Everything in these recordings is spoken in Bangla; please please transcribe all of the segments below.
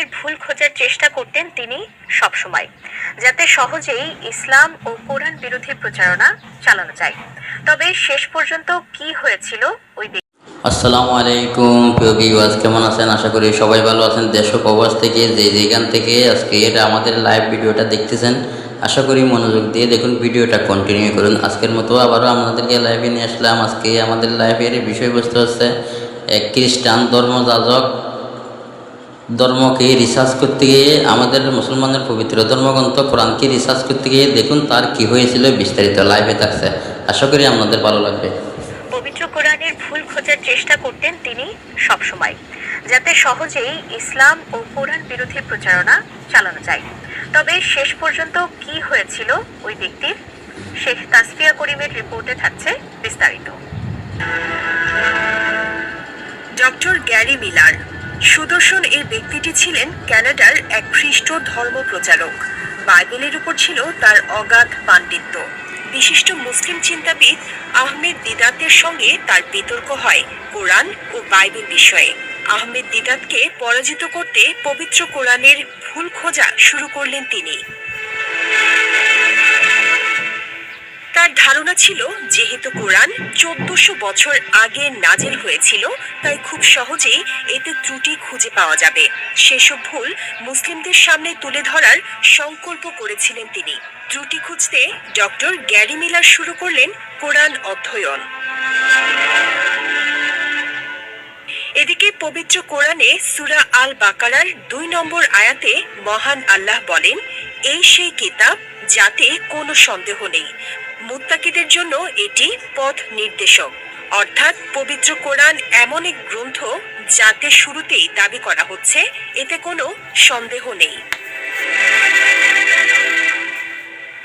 কোরআনের ভুল খোঁজার চেষ্টা করতেন তিনি সবসময়, যাতে সহজেই ইসলাম ও কোরআন বিরোধী প্রচারণা চালানো যায়। তবে শেষ পর্যন্ত কি হয়েছিল, ওই আসসালামু আলাইকুম, প্রিয় ভিউয়ার্স কেমন আছেন? আশা করি সবাই ভালো আছেন। দেশ প্রবাস থেকে যে যেখান থেকে আজকে এটা আমাদের লাইভ ভিডিওটা দেখতেছেন, আশা করি মনোযোগ দিয়ে দেখুন ভিডিওটা কন্টিনিউ করুন। আজকের মতো আবারও আপনাদেরকে লাইভে নিয়ে আসলাম। আজকে আমাদের লাইভের বিষয়বস্তু হচ্ছে, এক খ্রিস্টান ধর্মযাজক ধর্মকে রিসার্চ করতে গিয়ে আমাদের মুসলমানের পবিত্র ধর্মগ্রন্থ, কোরআনকে রিসার্চ করতে গিয়ে দেখুন তার কি হয়েছিল বিস্তারিত লাইভে থাকছে। আশা করি আপনাদের ভালো লাগবে। পবিত্র কোরআনের ভুল খোঁজার চেষ্টা করতেন তিনি সবসময়, যাতে সহজেই ইসলাম ও কোরআন বিরোধী প্রচারণা চালানো যায়। তবে শেষ পর্যন্ত কি হয়েছিল ওই ব্যক্তির? শেখ তাসফিয়া করিমের রিপোর্টে থাকছে বিস্তারিত। ডক্টর গ্যারি মিলার সুদর্শন এই ব্যক্তিটি ছিলেন কানাডার এক খ্রিস্ট ধর্ম প্রচারক। বাইবেলের উপর ছিল তার অগাধ পাণ্ডিত্য। বিশিষ্ট মুসলিম চিন্তাবিদ আহমেদ দিদাতের সঙ্গে তার বিতর্ক হয় কোরআন ও বাইবেল বিষয়ে। আহমেদ দিদাতকে পরাজিত করতে পবিত্র কোরআনের ভুল খোঁজা শুরু করলেন তিনি। ছিল, যেহেতু কোরআন চোদ্দশো বছর আগে নাজেল হয়েছিল, তাই খুব সহজেই এতে ত্রুটি খুঁজে পাওয়া যাবে। সেসব ভুল মুসলিমদের সামনে তুলে ধরার সংকল্প করেছিলেন তিনি। ত্রুটি খুঁজতে ডক্টর গ্যারি মিলার শুরু করলেন কোরআন অধ্যয়ন। এদিকে পবিত্র কোরআনে সুরা আল বাকারার দুই নম্বর আয়াতে মহান আল্লাহ বলেন, এই সেই কিতাব যাতে কোনো সন্দেহ নেই। মুত্তাকিদের জন্য এটি পথ নির্দেশক। অর্থাৎ পবিত্র কোরআন এমন এক গ্রন্থ যাতে শুরুতেই দাবি করা হচ্ছে, এতে কোনো সন্দেহ নেই।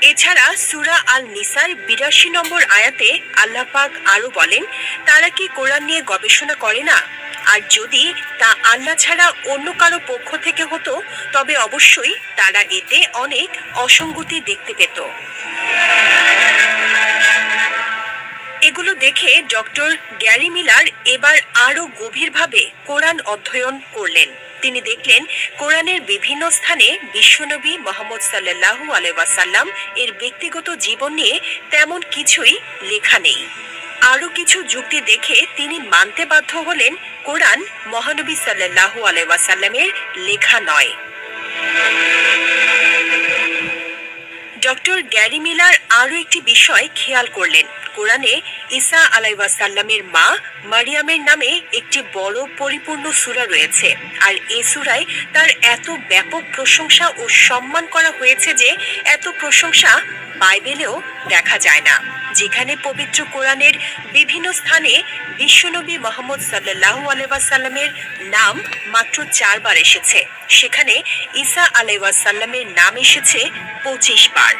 এছাড়া সুরা আল নিসার বিরাশি নম্বর আয়াতে আল্লাহ পাক আরও বলেন, তারা কি কোরআন নিয়ে গবেষণা করে না? আর যদি তা আল্লাহ ছাড়া অন্য কারও পক্ষ থেকে হতো, তবে অবশ্যই তারা এতে অনেক অসঙ্গতি দেখতে পেত। এগুলো দেখে ডক্টর গ্যারি মিলার এবার আরও গভীরভাবে কোরআন অধ্যয়ন করলেন। তিনি দেখলেন, কোরআনের বিভিন্ন স্থানে বিশ্বনবী মোহাম্মদ সাল্লাল্লাহু আলাইসাল্লাম এর ব্যক্তিগত জীবন নিয়ে তেমন কিছুই লেখা নেই। আরও কিছু যুক্তি দেখে তিনি মানতে বাধ্য হলেন, কোরআন মহানবী সাল্লাল্লাহু আলাইসাল্লামের লেখা নয়। ডক্টর গ্যারি মিলার আরও একটি বিষয় খেয়াল করলেন। কোরআনে ঈসা আলাইসাল্লামের মা মারিয়ামের নামে একটি বড় পরিপূর্ণ সূরা রয়েছে। আর এই সূরায় তার এত ব্যাপক প্রশংসা ও সম্মান করা হয়েছে যে এত প্রশংসা বাইবেলেও দেখা যায় না। যেখানে পবিত্র কোরআনের বিভিন্ন স্থানে বিশ্বনবী মোহাম্মদ সাল্লাল্লাহু আলাইসাল্লামের নাম মাত্র চারবার এসেছে। সেখানে ঈসা আলাইসাল্লামের নাম এসেছে পঁচিশ বার।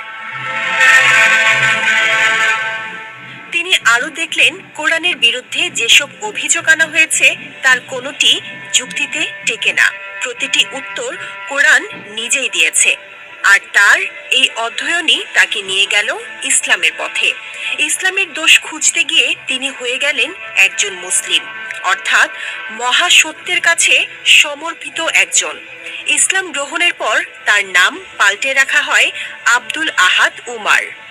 তিনি আরও দেখলেন, কোরআনের বিরুদ্ধে যেসব অভিযোগ আনা হয়েছে, তার কোনোটি যুক্তিতে টেকে না। প্রতিটি উত্তর কোরআন নিজেই দিয়েছে। আর তার এই অধ্যয়নই তাকে নিয়ে গেল ইসলামের পথে। ইসলামের দোষ খুঁজতে গিয়ে তিনি হয়ে গেলেন একজন মুসলিম। অর্থাৎ মহাসত্যের কাছে সমর্পিত একজন। ইসলাম গ্রহণের পর তার নাম পাল্টে রাখা হয় আব্দুল আহাদ উমার।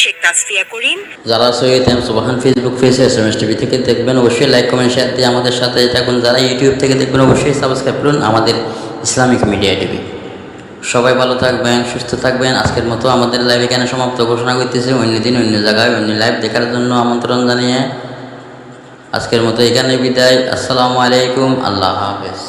শেখ তাসফিয়া করিম। যারা সৈয়দ এম সুবাহান ফেসবুক পেজে, এস এম এস টিভি থেকে দেখবেন, অবশ্যই লাইক কমেন্ট শেয়ার দিয়ে আমাদের সাথে থাকুন। যারা ইউটিউব থেকে দেখবেন, অবশ্যই সাবস্ক্রাইব করুন আমাদের ইসলামিক মিডিয়া টিভি। সবাই ভালো থাকবেন, সুস্থ থাকবেন। আজকের মতো আমাদের লাইভ এখানে সমাপ্ত ঘোষণা করতেছে। অন্য দিন, অন্য জায়গায়, অন্য লাইভ দেখার জন্য আমন্ত্রণ জানিয়ে আজকের মতো এখানে বিদায়। আসসালামু আলাইকুম। আল্লাহ হাফেজ।